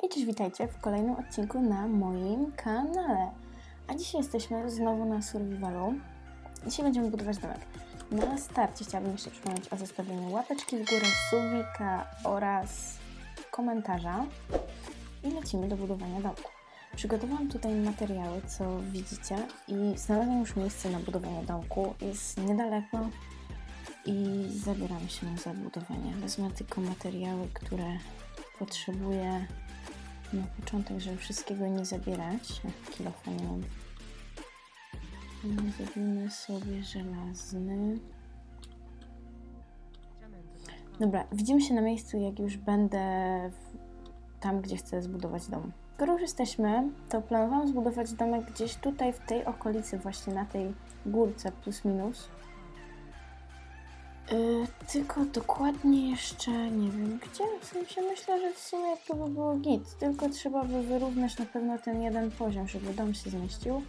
Hej, cześć, witajcie w kolejnym odcinku na moim kanale. A dzisiaj jesteśmy znowu na Survivalu. Dzisiaj będziemy budować domek. Na starcie chciałabym jeszcze przypomnieć o zostawieniu łapeczki w górę, subika oraz komentarza. I lecimy do budowania domku. Przygotowałam tutaj materiały, co widzicie i znalazłam już miejsce na budowanie domku. Jest niedaleko i zabieramy się za budowanie. Wezmę tylko materiały, które potrzebuję na początek, żeby wszystkiego nie zabierać. Ach, kilofa nie mam. Zrobimy sobie żelazny. Dobra, widzimy się na miejscu, jak już będę w, tam, gdzie chcę zbudować dom. Skoro już jesteśmy, to planowałam zbudować domek gdzieś tutaj, w tej okolicy, właśnie na tej górce plus minus. Yy, tylko dokładnie jeszcze nie wiem gdzie. W sensie myślę, że w sumie to by było git. Tylko trzeba by wyrównać na pewno ten jeden poziom, żeby dom się zmieścił.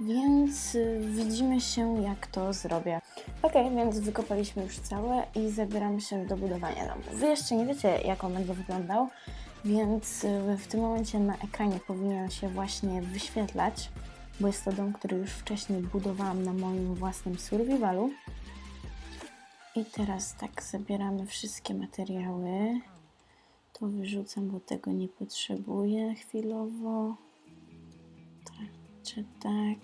Więc y, widzimy się jak to zrobię. Ok, więc wykopaliśmy już całe i zabieramy się do budowania domu. Wy jeszcze nie wiecie jak on będzie wyglądał, więc y, w tym momencie na ekranie powinien się właśnie wyświetlać, bo jest to dom, który już wcześniej budowałam na moim własnym survivalu. I teraz tak, zabieramy wszystkie materiały. To wyrzucam, bo tego nie potrzebuję chwilowo. Tak, czy tak.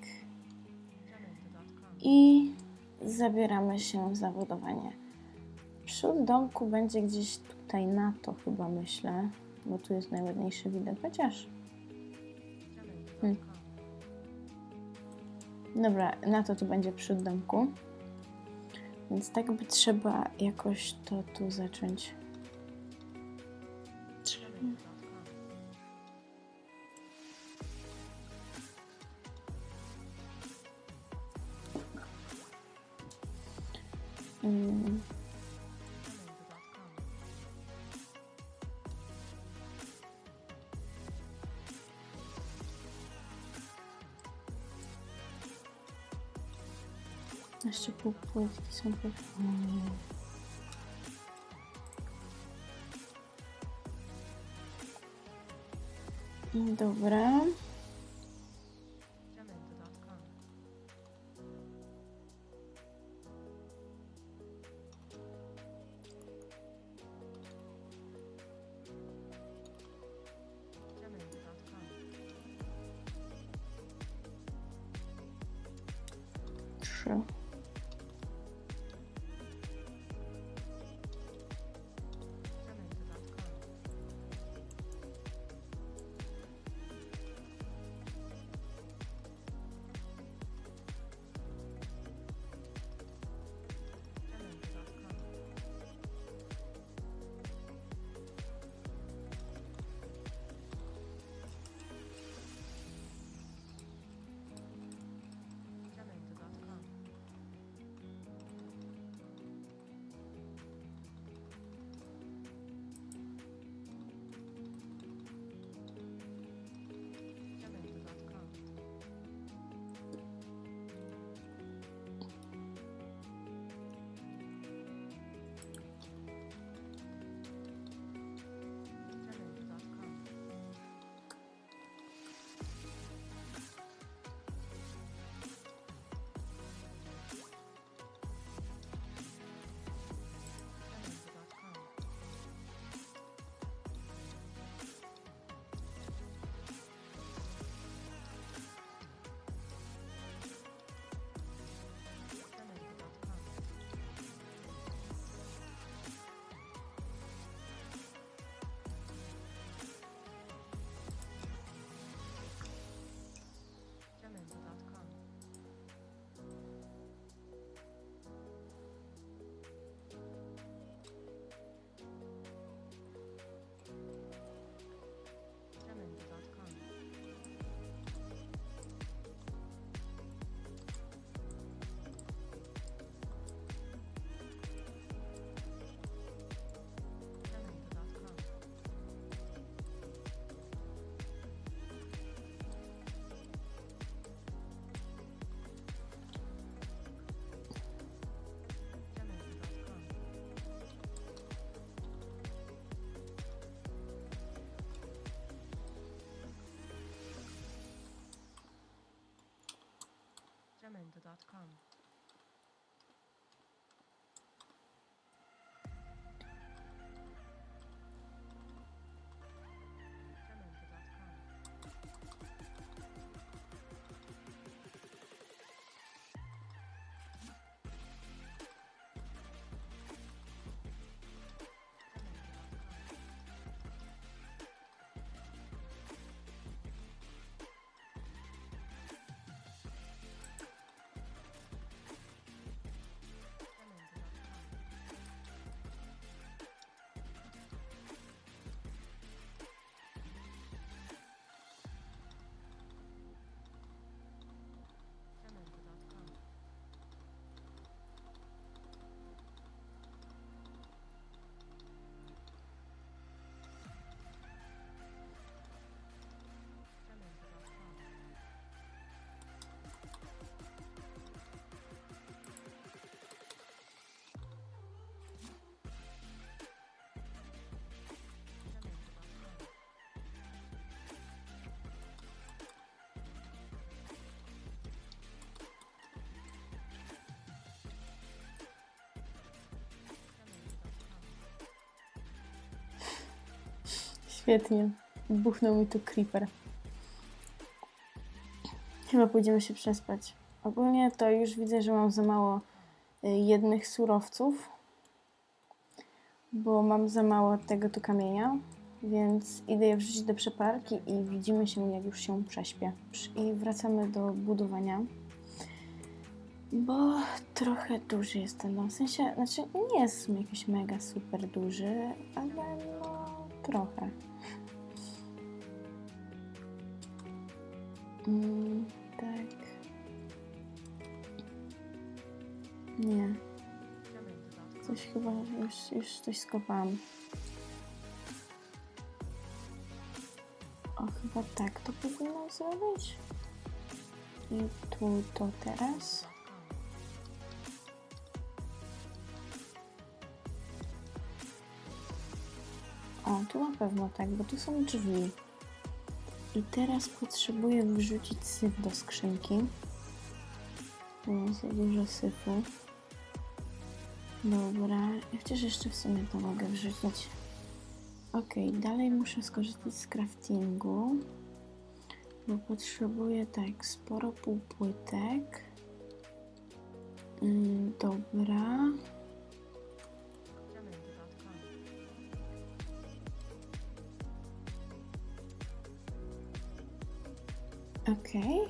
I zabieramy się za budowanie. Przód domku będzie gdzieś tutaj na to chyba myślę, bo tu jest najładniejszy widok, chociaż. Hmm. Dobra, na to tu będzie przód domku. Więc tak by trzeba jakoś to tu zacząć. Mm. Jeszcze pół płytki są pewnie. Dobra. Trzy. Świetnie. Buchnął mi tu creeper. Chyba pójdziemy się przespać. Ogólnie to już widzę, że mam za mało y, jednych surowców, bo mam za mało tego tu kamienia, więc idę je wrzucić do przeparki i widzimy się, jak już się prześpię. I wracamy do budowania. Bo trochę duży jest ten. W sensie, znaczy nie jest jakiś mega super duży, ale no trochę. Mm, tak. Nie, coś chyba już, już coś skopałam. O, chyba tak to powinno zrobić. I tu to teraz. O, tu na pewno tak, bo tu są drzwi. I teraz potrzebuję wrzucić syf do skrzynki. Nie za dużo syfu. Dobra, chociaż jeszcze w sumie to mogę wrzucić. Ok, dalej muszę skorzystać z craftingu, bo potrzebuję tak sporo półpłytek. Mm, dobra. Okej.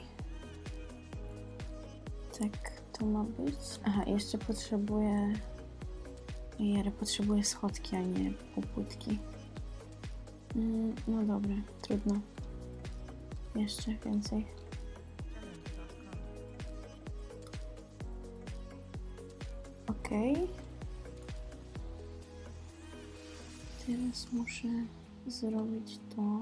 Tak, to ma być. Aha, jeszcze potrzebuję. Jere, potrzebuję schodki, a nie półpłytki. Mm, no dobra, trudno. Jeszcze więcej. Okej. Teraz muszę zrobić to.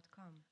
gmail.com.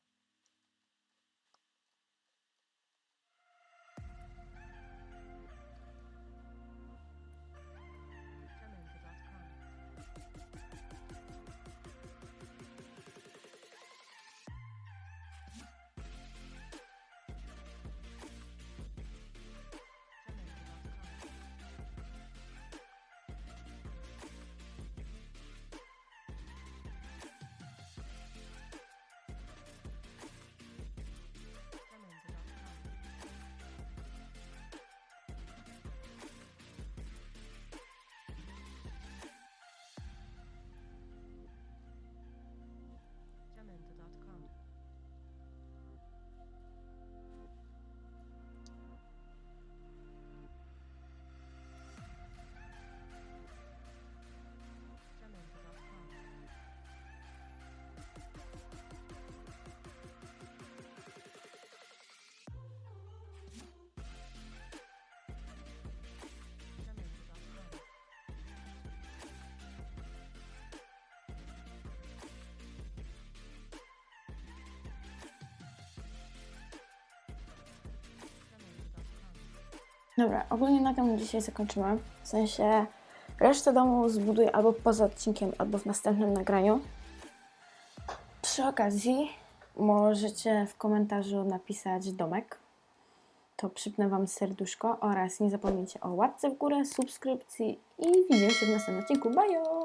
Dobra, ogólnie na tym dzisiaj zakończymy. W sensie resztę domu zbuduję albo poza odcinkiem, albo w następnym nagraniu. Przy okazji możecie w komentarzu napisać domek. To przypnę Wam serduszko oraz nie zapomnijcie o łapce w górę, subskrypcji i widzimy się w następnym odcinku. Bye!